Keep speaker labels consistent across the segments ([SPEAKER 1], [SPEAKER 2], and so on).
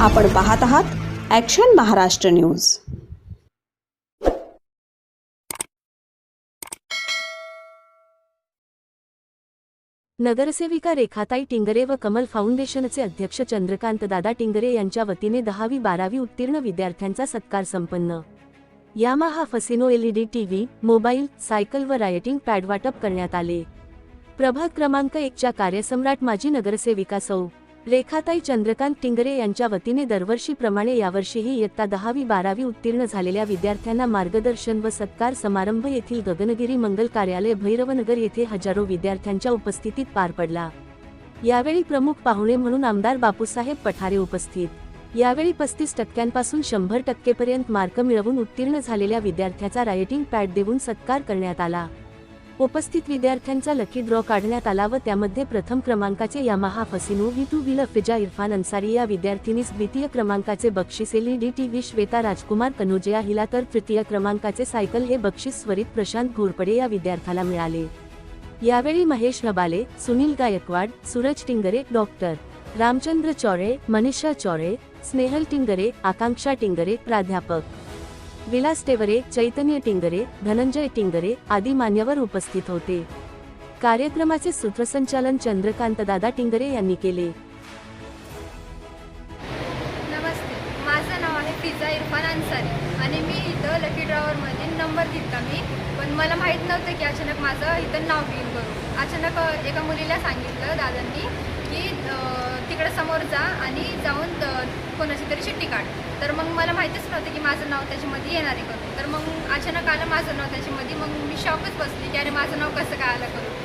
[SPEAKER 1] आपण पाहत आहात ॲक्शन महाराष्ट्र न्यूज
[SPEAKER 2] नगरसेविका रेखाताई टिंगरे व कमल फाउंडेशनचे अध्यक्ष चंद्रकांत दादा टिंगरे यांच्या वतीने दहावी बारावी उत्तीर्ण विद्यार्थ्यांचा सत्कार संपन्न. Yamaha Fascino LED TV mobile cycle व रायटिंग पॅड वाटप करण्यात आले. प्रभाग क्रमांक एकच्या कार्यसम्राट माजी नगरसेविका सौ. रेखाताई चंद्रकांत टिंगरे यांच्या वतीने दरवर्षीप्रमाणे यावर्षीही इयत्ता दहावी बारावी उत्तीर्ण झालेल्या विद्यार्थ्यांना मार्गदर्शन व सत्कार समारंभ येथील गगनगिरी मंगल कार्यालय भैरवनगर येथे हजारो विद्यार्थ्यांच्या उपस्थितीत पार पडला. यावेळी प्रमुख पाहुणे म्हणून आमदार बापूसाहेब पठारे उपस्थित. यावेळी पस्तीस टक्क्यांपासून शंभर टक्केपर्यंत मार्क मिळवून उत्तीर्ण झालेल्या विद्यार्थ्याचा रायटिंग पॅड देऊन सत्कार करण्यात आला. उपस्थित विद्यार्थ्यांचा लकी ड्रॉ काढण्यात आला व त्यामध्ये प्रथम क्रमांकाचे Yamaha Fascino V two wheeler Fiza Irfan Ansari या विद्यार्थिनीस द्वितीय क्रमांकाचे बक्षीस L D T V Shweta Rajkumar Kanojia हिला तर तृतीय क्रमांकाचे सायकल हे बक्षीस स्वरित प्रशांत घोरपडे या विद्यार्थ्याला मिळाले. यावेळी महेश नबाले सुनील गायकवाड सूरज टिंगरे डॉक्टर रामचंद्र चौरे मनीषा चौरे स्नेहल टिंगरे आकांक्षा टिंगरे प्राध्यापक विलास टेवरे चैतन्य टिंगरे धनंजय टिंगरे आदी मान्यवर उपस्थित होते. कार्यक्रमाचे सूत्रसंचालन चंद्रकांत दादा टिंगरे यांनी केले.
[SPEAKER 3] नमस्ते. माझं नाव आहे फिजा इरफान अन्सारी आणि मी इथं लकी ड्रॉवरमध्ये नंबर दिला मी. पण मला माहीत नव्हतं की अचानक माझं इथं नाव बिल करू. अचानक एका मुलीला सांगितलं दादांनी की तिकडं समोर जा आणि जाऊन कोणाची तरी शिट्टी काढ. तर मग मला माहितीच नव्हतं की माझं नाव त्याच्यामध्ये येणार आहे करून. तर मग अचानक आलं माझं नाव त्याच्यामध्ये मग मी शॉकच बसली की अरे माझं नाव कसं काय आलं करून?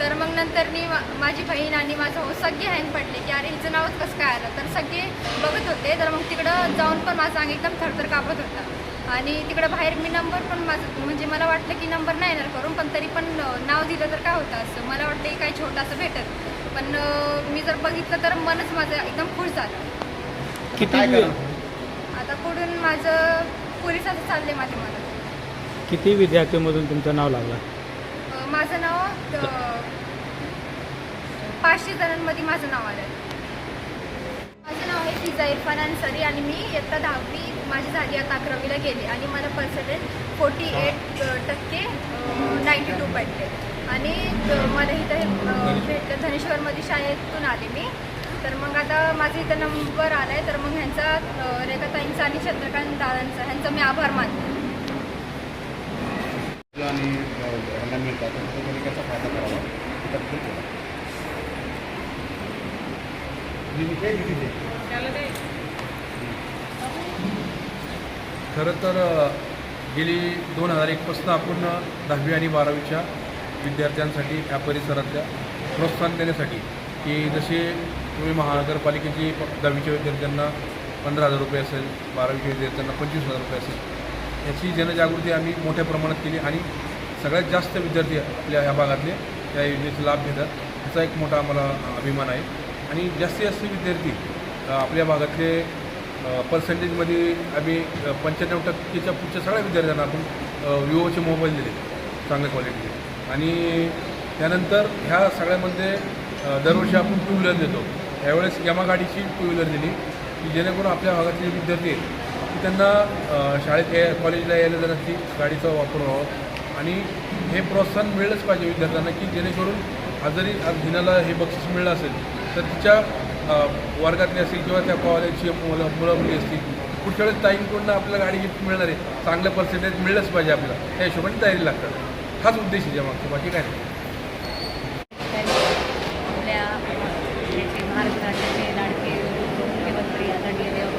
[SPEAKER 3] तर मग नंतर मी मा- माझी बहीण आणि माझा भाऊ हो, सगळे हँग पडले की अरे हिचं नावच कसं काय आलं? तर सगळे बघत होते. तर मग तिकडं जाऊन पण माझा अंग एकदम थरथर कापत होता. आणि तिकडं बाहेर मी नंबर पण माझं म्हणजे मला वाटलं की नंबर नाही येणार करून पण तरी पण नाव दिलं तर काय होतं असं? मला वाटतं की काही छोटासं भेटत. पण मी जर बघितलं तर मनच माझं एकदम खुश झालं.
[SPEAKER 4] किती वि-
[SPEAKER 3] आता पुढून माझं पोलिसाचं चाललंय माझ्या मनात.
[SPEAKER 4] किती विद्यार्थ्यांमधून तुमचं नाव लागलं?
[SPEAKER 3] माझं नाव अं, पाचशे जणांमध्ये माझं नाव आलं माझं नाव आहे फिजा इरफान अन्सारी आणि मी इयत्ता दहावी माझी झाली आता अकरावीला गेली आणि मला पर्सेंटेज फोर्टी एट टक्के नाईंटी टू पडले. आणि मला इथं हे भेटलं धनेश्वरमध्ये शाळेतून आले मी. तर मग आता माझा इथं नंबर आला आहे तर मग ह्यांचा रेखाताईंचा आणि चंद्रकांत दादांचा ह्यांचा मी आभार मानते.
[SPEAKER 5] खरं तर गेली दोन हजार एकपासून आपण दहावी आणि बारावीच्या विद्यार्थ्यांसाठी या परिसरातल्या प्रोत्साहन देण्यासाठी की जसे तुम्ही महानगरपालिकेची दहावीच्या विद्यार्थ्यांना पंधरा हजार रुपये असेल बारावीच्या विद्यार्थ्यांना पंचवीस हजार रुपये असेल याची जनजागृती आम्ही मोठ्या प्रमाणात केली आणि सगळ्यात जास्त विद्यार्थी आपल्या ह्या भागातले त्या योजनेचा लाभ घेतात. याचा एक मोठा आम्हाला अभिमान आहे. आणि जास्तीत जास्त विद्यार्थी आपल्या भागातले पर्सेंटेजमध्ये आम्ही पंच्याण्णव टक्केच्या पुढच्या सगळ्या विद्यार्थ्यांना आपण विवोचे मोबाईल दिले चांगल्या क्वालिटीचे आणि त्यानंतर ह्या सगळ्यामध्ये दरवर्षी आपण टू व्हीलर देतो. यावेळेस यमा गाडीची टू व्हीलर दिली की जेणेकरून आपल्या भागातले विद्यार्थी आहेत की त्यांना शाळेत या कॉलेजला यायला जाण्यासाठी गाडीचा वापर व्हावा. आणि हे प्रोत्साहन मिळलंच पाहिजे विद्यार्थ्यांना की जेणेकरून आजरी आज घेण्याला हे बक्षीस मिळलं असेल तर तिच्या वर्गातली असेल किंवा त्या कॉलेजची मुलं मुलं मुली असतील पुढच्या वेळेस ताईंकडून आपल्याला गाडी गिफ्ट मिळणार आहे चांगलं पर्सेंटेज मिळलंच पाहिजे आपल्याला. त्या हिशोबाने तयारी लागतात. हाच उद्देश आहे मागचा बाकी काय नाही.
[SPEAKER 6] आपल्या लाडके मुख्यमंत्री आदरणीय देव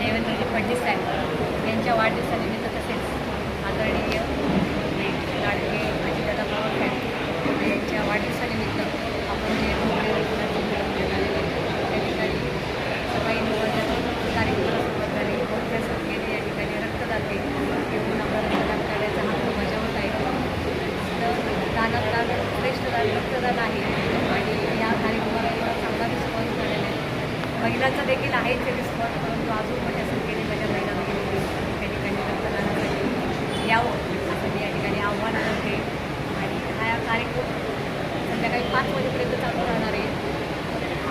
[SPEAKER 6] देवेंद्रजी फडणवीस साहेब यांच्या वाढदिवसानिमित्त तसेच आदरणीय मुलांचा देखील आहे ते स्पॉट करून तो अजून मोठ्या संख्येने माझ्या महिला वगैरे त्या ठिकाणी रक्तदानासाठी यावं असं मी या ठिकाणी आव्हान करते. आणि हा कार्यक्रम संध्याकाळी पाच वाजेपर्यंत चालू राहणार आहे.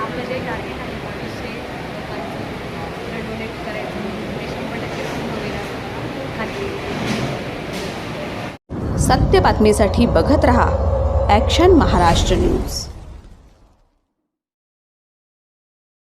[SPEAKER 6] आपलं जे टार्गेट आहे पाचशे लोकांचं डोनेट करायचं ते शंभर टक्के खाली
[SPEAKER 1] सत्य बातमीसाठी बघत रहा ॲक्शन महाराष्ट्र न्यूज